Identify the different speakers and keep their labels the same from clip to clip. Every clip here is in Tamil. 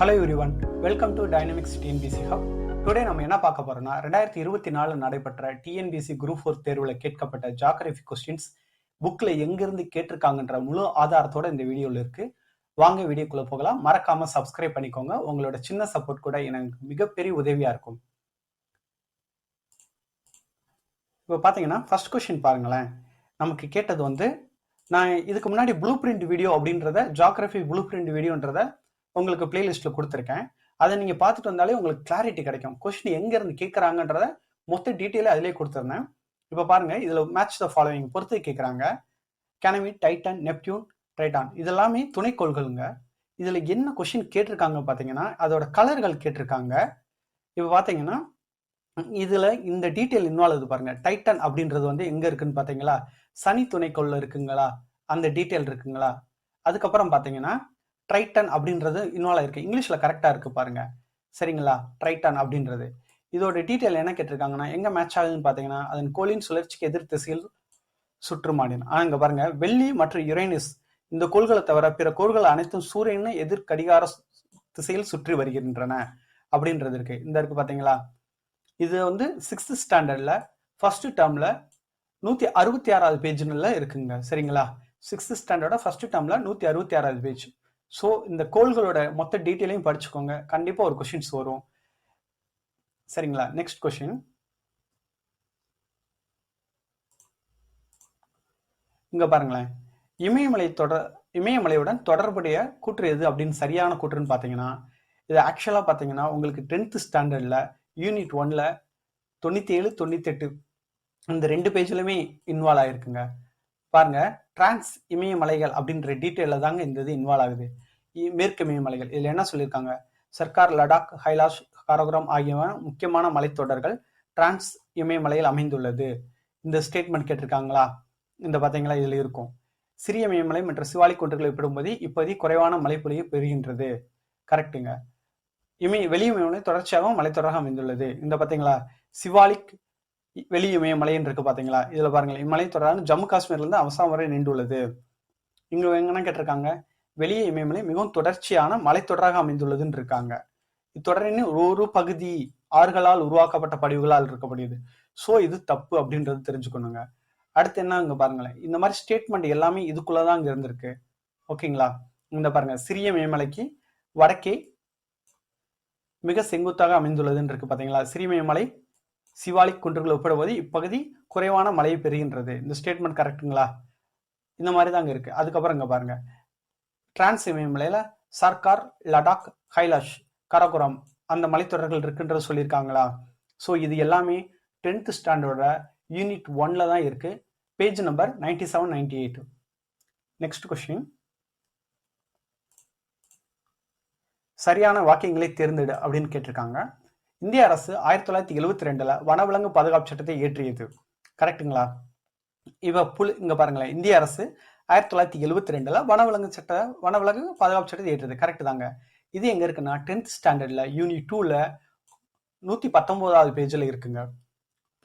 Speaker 1: Hello everyone welcome to dynamics TNPSC hub today நம்ம என்ன பார்க்க போறோம்னா ரெண்டாயிரத்தி இருபத்தி நாலு நடைபெற்ற டிஎன்பிசி குரூப் ஃபோர் தேர்வில் கேட்கப்பட்ட ஜாகிரபி கொஸ்டின்ஸ் புக்கில் எங்கிருந்து கேட்டிருக்காங்கன்ற முழு ஆதாரத்தோட இந்த வீடியோவில் இருக்கு. வாங்க வீடியோக்குள்ளே போகலாம். மறக்காம சப்ஸ்கிரைப் பண்ணிக்கோங்க. உங்களோட சின்ன சப்போர்ட் கூட எனக்கு மிகப்பெரிய உதவியா இருக்கும். இப்போ பார்த்தீங்கன்னா ஃபர்ஸ்ட் கொஸ்டின் பாருங்களேன். நமக்கு கேட்டது வந்து நான் இதுக்கு முன்னாடி ப்ளூ பிரிண்ட் வீடியோ அப்படின்றத ஜாகிரபி ப்ளூ பிரிண்ட் வீடியோன்றத உங்களுக்கு பிளேலிஸ்ட்டில் கொடுத்துருக்கேன். அதை நீங்கள் பார்த்துட்டு வந்தாலே உங்களுக்கு கிளாரிட்டி கிடைக்கும். கொஸ்டின் எங்கேருந்து கேட்குறாங்கன்றத மொத்த டீட்டெயிலாக அதிலே கொடுத்துருந்தேன். இப்போ பாருங்கள் இதில் மேட்ச் த ஃபாலோவிங் பொறுத்து கேட்குறாங்க கேனவி டைட்டன் நெப்டியூன் டைட்டான் இதெல்லாமே துணைக்கோள்களுங்க. இதில் என்ன கொஷின் கேட்டிருக்காங்க பார்த்தீங்கன்னா அதோட கலர்கள் கேட்டிருக்காங்க. இப்போ பார்த்தீங்கன்னா இதில் இந்த டீட்டெயில் இன்வால்வ் ஆகுது பாருங்கள் டைட்டன் அப்படின்றது வந்து எங்கே இருக்குன்னு பார்த்தீங்களா சனி துணைக்கோளில் இருக்குங்களா? அந்த டீட்டெயில் இருக்குங்களா? அதுக்கப்புறம் பார்த்தீங்கன்னா ட்ரைட்டன் அப்படின்றது இன்வால்வ் ஆயிருக்கு இங்கிலீஷில் கரெக்டாக இருக்கு பாருங்க. சரிங்களா? ட்ரைட்டன் அப்படின்றது. இதோட டீட்டெயில் என்ன கேட்டிருக்காங்கன்னா எங்கே மேட்ச் ஆகுதுன்னு பார்த்தீங்கன்னா அதன் கோளின் சுழற்சிக்கு எதிர் திசையில் சுற்றுமாடின் ஆனால் இங்கே பாருங்கள் வெள்ளி மற்றும் யுரேனிஸ் இந்த கோள்களை தவிர பிற கோள்கள் அனைத்தும் சூரியனை எதிர் கடிகார திசையில் சுற்றி வருகின்றன அப்படின்றது இருக்கு. இந்த இருக்கு பார்த்தீங்களா இது வந்து சிக்ஸ்த் ஸ்டாண்டர்டில் ஃபர்ஸ்ட் டேர்மில் நூற்றி அறுபத்தி ஆறாவது பேஜ்னில் இருக்குங்க. சரிங்களா? சிக்ஸ்த் ஸ்டாண்டர்டோட ஃபர்ஸ்ட் டேர்மில் நூற்றி அறுபத்தி ஆறாவது பேஜ் ஸோ இந்த கோள்களோட மொத்த டீட்டெயிலையும் படிச்சுக்கோங்க. கண்டிப்பாக ஒரு கொஷின்ஸ் வரும். சரிங்களா? நெக்ஸ்ட் கொஷின் இங்கே பாருங்களேன். இமயமலை தொடர் இமயமலையுடன் தொடர்புடைய கூற்று எது அப்படின்னு சரியான கூற்றுன்னு பார்த்தீங்கன்னா இது ஆக்சுவலாக பார்த்தீங்கன்னா உங்களுக்கு டென்த்து ஸ்டாண்டர்டில் யூனிட் ஒன்ல தொண்ணூற்றி ஏழு தொண்ணூத்தெட்டு இந்த ரெண்டு பேஜ்லையுமே இன்வால்வ் ஆகிருக்குங்க பாருங்க டிரான்ஸ் இமயமலைகள் அப்படின்ற டீட்டெயிலில் தாங்க இந்த இது இன்வால்வ் ஆகுது. இ- மேற்கு இமயமலைகள். இதில் என்ன சொல்லியிருக்காங்க? சர்க்கார் லடாக் ஹைலாஷ் காரோகிராம் ஆகியவை முக்கியமான மலைத்தொடர்கள் டிரான்ஸ் இமயமலையில் அமைந்துள்ளது. இந்த ஸ்டேட்மெண்ட் கேட்டிருக்காங்களா? இந்த பார்த்தீங்களா இதில் இருக்கும். சிறிய இமயமலை மற்றும் சிவாலிக் குன்றுகளை ஒப்பிடும்போது இப்போதி குறைவான மழைப்பொழியை பெறுகின்றது. கரெக்ட்டுங்க இமய வெளி இமயமலை தொடர்ச்சியாக மலைத்தொடராக அமைந்துள்ளது. இந்த பார்த்தீங்களா சிவாலிக் வெளி இமயமலைன்னு இருக்கு பார்த்தீங்களா இதில் பாருங்களேன். இம்மலை தொடரான ஜம்மு காஷ்மீர்ல இருந்து அவசாம் வரை நீண்டுள்ளது. இங்க எங்கன்னா கேட்டிருக்காங்க? வெளியே இமயமலை மிகவும் தொடர்ச்சியான மலைத்தொடராக அமைந்துள்ளதுன்னு இருக்காங்க. இத்தொடரின் ஒரு ஒரு பகுதி ஆறுகளால் உருவாக்கப்பட்ட படிவுகளால் இருக்கப்படுது ஸோ இது தப்பு அப்படின்றது தெரிஞ்சுக்கணுங்க. அடுத்து என்ன அங்க பாருங்களேன். இந்த மாதிரி ஸ்டேட்மெண்ட் எல்லாமே இதுக்குள்ளதான் அங்க இருந்திருக்கு. ஓகேங்களா? இந்த பாருங்க. சிறிய மேமலைக்கு வடக்கே மிக செங்குத்தாக அமைந்துள்ளதுன்னு இருக்கு பாத்தீங்களா? சிறிய மேமலை சிவாலிக் குன்றுகள் ஒப்பிடும்போது இப்பகுதி குறைவான மழையை பெறுகின்றது. இந்த ஸ்டேட்மெண்ட் கரெக்ட்டுங்களா இந்த மாதிரி தாங்க இருக்கு. அதுக்கப்புறம் இங்க பாருங்க. டிரான்ஸ் இமயமலையில சர்க்கார் லடாக் ஹைலாஷ் கரகுரம் அந்த மலைத்தொடர்கள் இருக்குன்றது சொல்லியிருக்காங்களா? ஸோ இது எல்லாமே டென்த் ஸ்டாண்டர்டோட யூனிட் ஒன்ல தான் இருக்கு. Page number ninety seven ninety eight next question சரியான வாக்கியங்களை தேர்ந்தெடு அப்படின்னு கேட்டிருக்காங்க. இந்திய அரசு ஆயிரத்தி தொள்ளாயிரத்தி எழுவத்தி ரெண்டுல வனவிலங்கு பாதுகாப்பு சட்டத்தை இயற்றியது. கரெக்ட்டுங்களா இவ புல் இங்க பாருங்களேன். இந்திய அரசு ஆயிரத்தி தொள்ளாயிரத்தி எழுவத்தி ரெண்டுல வனவிலங்கு சட்ட வனவிலங்கு பாதுகாப்பு சட்டத்தை ஏற்றது கரெக்ட் தாங்க. இது எங்க இருக்குன்னா டென்த் ஸ்டாண்டர்ட்ல யூனிட் டூல நூத்தி பத்தொன்பதாவது பேஜ்ல இருக்குங்க.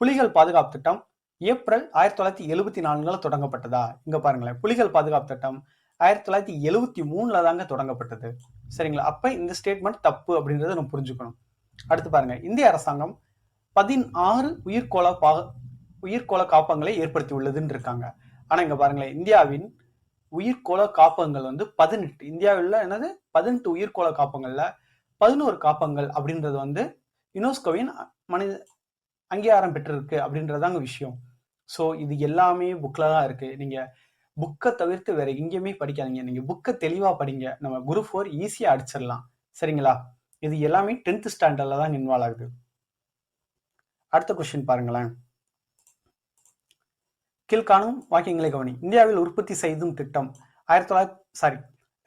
Speaker 1: புலிகள் பாதுகாப்பு திட்டம் ஏப்ரல் ஆயிரத்தி தொள்ளாயிரத்தி எழுபத்தி நான்குல தொடங்கப்பட்டதா? இங்க பாருங்களேன். புலிகள் பாதுகாப்பு திட்டம் ஆயிரத்தி தொள்ளாயிரத்தி எழுவத்தி மூணுல தாங்க தொடங்கப்பட்டது. சரிங்களா? அப்ப இந்த ஸ்டேட்மெண்ட் தப்பு அப்படின்றத நம்ம புரிஞ்சுக்கணும். அடுத்து பாருங்க. இந்திய அரசாங்கம் பதினாறு உயிர்கோள பா உயிர்கோள காப்பங்களை ஏற்படுத்தி உள்ளதுன்னு இருக்காங்க ஆனா இங்க பாருங்களேன். இந்தியாவின் உயிர்கோள காப்பகங்கள் வந்து பதினெட்டு. இந்தியாவில் என்னது? பதினெட்டு உயிர்கோள காப்பகங்கள்ல பதினோரு காப்பங்கள் அப்படின்றது வந்து யுனெஸ்கோவின் மனித அங்கீகாரம் பெற்றிருக்கு அப்படின்றதாங்க விஷயம். ஸோ இது எல்லாமே புக்கில் தான் இருக்கு. நீங்க புக்கை தவிர்த்து வேற எங்கேயுமே படிக்காதீங்க. நீங்க புக்கை தெளிவா படிங்க. நம்ம குரூப் ஃபோர் ஈஸியா அடிச்சிடலாம். சரிங்களா? இது எல்லாமே டென்த் ஸ்டாண்டர்டில் தான் இன்வால்வ் ஆகுது. அடுத்த கொஸ்டின் பாருங்களேன். கீழ்காணும் வாக்கியங்களை கவனி. இந்தியாவில் உற்பத்தி செய்தும் திட்டம் ஆயிரத்தி தொள்ளாயிரத்தி சாரி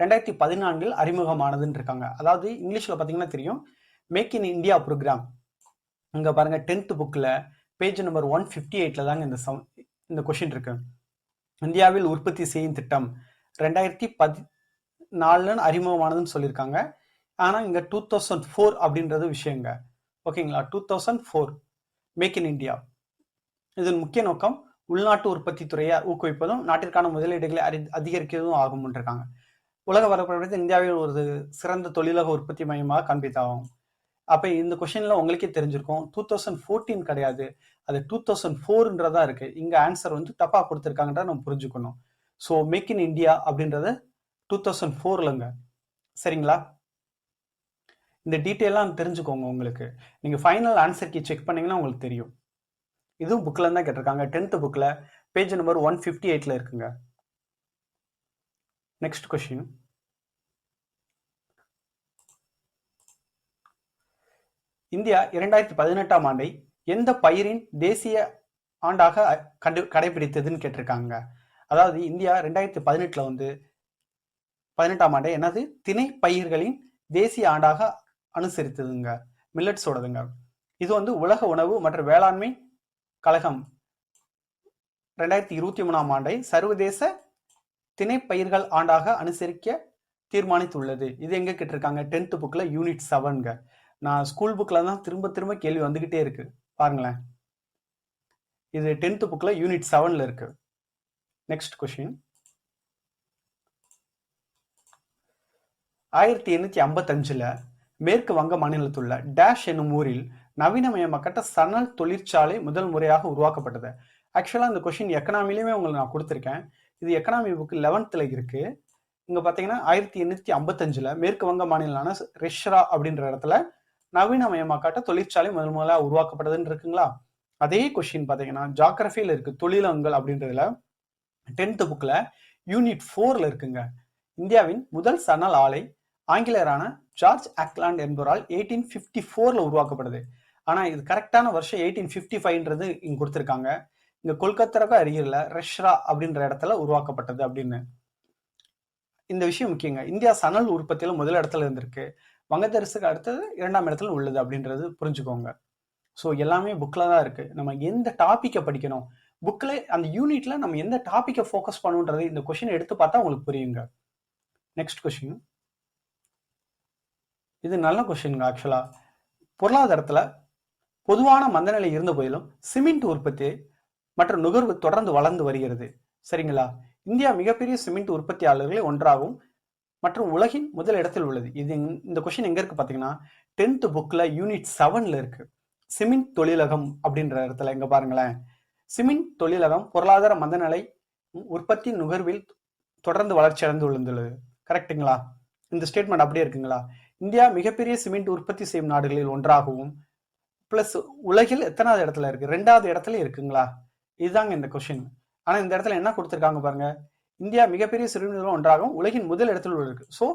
Speaker 1: ரெண்டாயிரத்தி பதினான்கில் அறிமுகமானதுன்னு இருக்காங்க. அதாவது இங்கிலீஷில் பார்த்தீங்கன்னா தெரியும் மேக் இன் இந்தியா ப்ரோக்ராம் இங்கே பாருங்க டென்த் புக்கில் பேஜ் நம்பர் ஒன் ஃபிஃப்டி எயிட்டில் தாங்க இந்த சம் இந்த கொஷின் இருக்கு. இந்தியாவில் உற்பத்தி செய்யும் திட்டம் ரெண்டாயிரத்தி பதி நாலுன்னு அறிமுகமானதுன்னு சொல்லியிருக்காங்க. ஆனால் இங்கே டூ தௌசண்ட் ஃபோர் அப்படின்றது விஷயங்க. ஓகேங்களா two thousand four make in India இதன் முக்கிய நோக்கம் உள்நாட்டு உற்பத்தி துறையை ஊக்குவிப்பதும் நாட்டிற்கான முதலீடுகளை அறி அதிகரிக்கிறதும் ஆகும் இருக்காங்க உலக வரப்படத்தில் இந்தியாவில் ஒரு சிறந்த தொழிலக உற்பத்தி மையமாக காண்பித்தாகும். அப்போ இந்த கொஸ்டின்ல உங்களுக்கே தெரிஞ்சிருக்கும். டூ தௌசண்ட் ஃபோர்டீன் கிடையாது. அது டூ தௌசண்ட் ஃபோர்ன்றதா இருக்கு. இங்கே ஆன்சர் வந்து தப்பாக கொடுத்துருக்காங்கன்றத நம்ம புரிஞ்சுக்கணும். ஸோ மேக் இன் இந்தியா அப்படின்றது டூ தௌசண்ட் ஃபோர்லங்க சரிங்களா? இந்த டீட்டெயிலாம் தெரிஞ்சுக்கோங்க உங்களுக்கு. நீங்கள் ஃபைனல் ஆன்சர் கீ செக் பண்ணீங்கன்னா உங்களுக்கு தெரியும். இதுவும் புக்கில் தான் கேட்டிருக்காங்க. டென்த்து புக்கில் பேஜ் நம்பர் ஒன் ஃபிஃப்டி எயிட்டில் இருக்குங்க. நெக்ஸ்ட் கொஷின் இந்தியா இரண்டாயிரத்தி பதினெட்டாம் ஆண்டை எந்த பயிரின் தேசிய ஆண்டாக கண்டு கடைபிடித்ததுன்னு கேட்டிருக்காங்க. அதாவது இந்தியா ரெண்டாயிரத்தி பதினெட்டில் வந்து பதினெட்டாம் ஆண்டை என்னது? திணை பயிர்களின் தேசிய ஆண்டாக அனுசரித்ததுங்க. மில்லட்ஸோடதுங்க இது வந்து உலக உணவு மற்றும் வேளாண்மை கழகம் ரெண்டாயிரத்தி இருபத்தி மூணாம் ஆண்டை சர்வதேச திணைப்பயிர்கள் ஆண்டாக அனுசரிக்க தீர்மானித்துள்ளது. இது எங்க கேட்டிருக்காங்க? டென்த் புக்ல யூனிட் செவன்க நான் ஸ்கூல் புக்ல தான் திரும்ப திரும்ப கேள்வி வந்துகிட்டே இருக்கு. பாருங்களேன். இது டென்த் புக்ல யூனிட் செவன்ல இருக்கு. நெக்ஸ்ட் கொஸ்டின் ஆயிரத்தி எண்ணூத்தி ஐம்பத்தஞ்சுல மேற்கு வங்க மாநிலத்துள்ள டேஷ் என்னும் ஊரில் நவீனமயமாக்கப்பட்ட சணல் தொழிற்சாலை முதல் முறையாக உருவாக்கப்பட்டது. ஆக்சுவலாக இந்த கொஷின் எக்கனாமிலையுமே உங்களுக்கு நான் கொடுத்துருக்கேன். இது எக்கனாமி புக்கு லெவன்த்தில் இருக்கு. இங்கே பார்த்தீங்கன்னா ஆயிரத்தி எண்ணூற்றி ஐம்பத்தஞ்சில் மேற்கு வங்க மாநிலமான ரெஷ்ரா அப்படின்ற இடத்துல நவீனமயமாக்காட்ட தொழிற்சாலை முதல் முதலாக உருவாக்கப்பட்டதுன்னு இருக்குங்களா? அதே கொஷின் பார்த்தீங்கன்னா ஜாகிரபியில் இருக்கு. தொழிலங்கள் அப்படின்றதுல டென்த்து புக்கில் யூனிட் ஃபோரில் இருக்குங்க. இந்தியாவின் முதல் சணல் ஆலை ஆங்கிலேயரான ஜார்ஜ் ஆக்லாண்ட் என்பவரால் எயிட்டீன் ஃபிஃப்டி ஃபோரில் உருவாக்கப்படுது. ஆனால் இது கரெக்டான வருஷம் எயிட்டீன் ஃபிஃப்டி ஃபைவ்ன்றது இங்கே கொடுத்துருக்காங்க. இங்கே கொல்கத்தாவுக்கு அருகில் ரெஷ்ரா அப்படின்ற இடத்துல உருவாக்கப்பட்டது அப்படின்னு. இந்த விஷயம் முக்கியங்க. இந்தியா சணல் உற்பத்தியில் முதல் இடத்துல இருந்திருக்கு. வங்கதரசுக்கு அடுத்தது இரண்டாம் இடத்துல உள்ளது அப்படின்றது புரிஞ்சுக்கோங்க. ஸோ எல்லாமே புக்கில் தான் இருக்குது நம்ம எந்த டாப்பிக்கை படிக்கணும்? புக்கில் அந்த யூனிட்டில் நம்ம எந்த டாப்பிக்கை ஃபோக்கஸ் பண்ணுன்றது இந்த கொஷின் எடுத்து பார்த்தா உங்களுக்கு புரியுங்க. நெக்ஸ்ட் கொஷின் இது நல்ல கொஷின்ங்க ஆக்சுவலா பொருளாதாரத்தில் பொதுவான மந்தநிலை இருந்த போதிலும் சிமெண்ட் உற்பத்தி மற்றும் நுகர்வு தொடர்ந்து வளர்ந்து வருகிறது. சரிங்களா? இந்தியா மிகப்பெரிய சிமெண்ட் உற்பத்தியாளர்களே ஒன்றாகும் மற்றும் உலகின் முதல் இடத்தில் உள்ளது. இது இந்த கொஷின் எங்க இருக்கு பாத்தீங்கன்னா டென்த் புக்ல யூனிட் செவன்ல இருக்கு. சிமெண்ட் தொழிலகம் அப்படின்ற இடத்துல எங்க பாருங்களேன். சிமெண்ட் தொழிலகம் பொருளாதார மந்தநிலை உற்பத்தி நுகர்வில் தொடர்ந்து வளர்ச்சி அடைந்து விழுந்துள்ளது. கரெக்டுங்களா இந்த ஸ்டேட்மெண்ட் அப்படியே இருக்குங்களா? இந்தியா மிகப்பெரிய சிமெண்ட் உற்பத்தி செய்யும் நாடுகளில் ஒன்றாகவும் பிளஸ் உலகில் எத்தனாவது இடத்துல இருக்கு? ரெண்டாவது இடத்துல இருக்குங்களா? இதுதாங்க இந்த கொஷின் ஆனா இந்த இடத்துல என்ன கொடுத்துருக்காங்க பாருங்க. இந்தியா மிகப்பெரிய சிறுவர்கள் ஒன்றாகவும் உலகின் முதல் இடத்துல இருக்கு. ஸோ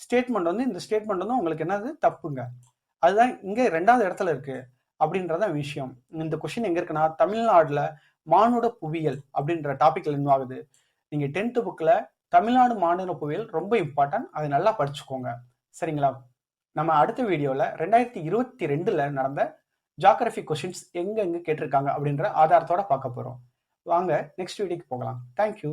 Speaker 1: ஸ்டேட்மெண்ட் வந்து இந்த ஸ்டேட்மெண்ட் வந்து உங்களுக்கு என்னது? தப்புங்க. அதுதான் இங்கே ரெண்டாவது இடத்துல இருக்கு அப்படின்றதான் விஷயம். இந்த கொஷின் எங்க இருக்குன்னா தமிழ்நாடுல மானுட புவியியல் அப்படின்ற டாபிக்ல இன்வாகுது ஆகுது. நீங்க டென்த் புக்ல தமிழ்நாடு மாநில புவியியல் ரொம்ப இம்பார்ட்டன்ட் அதை நல்லா படிச்சுக்கோங்க. சரிங்களா? நம்ம அடுத்த வீடியோவில் ரெண்டாயிரத்தி இருபத்தி ரெண்டில் நடந்த ஜாகிரபி கொஷின்ஸ் எங்கெங்கே கேட்டிருக்காங்க அப்படின்ற ஆதாரத்தோட பார்க்க போகிறோம் வாங்க நெக்ஸ்ட் வீடியோக்கு போகலாம். தேங்க்யூ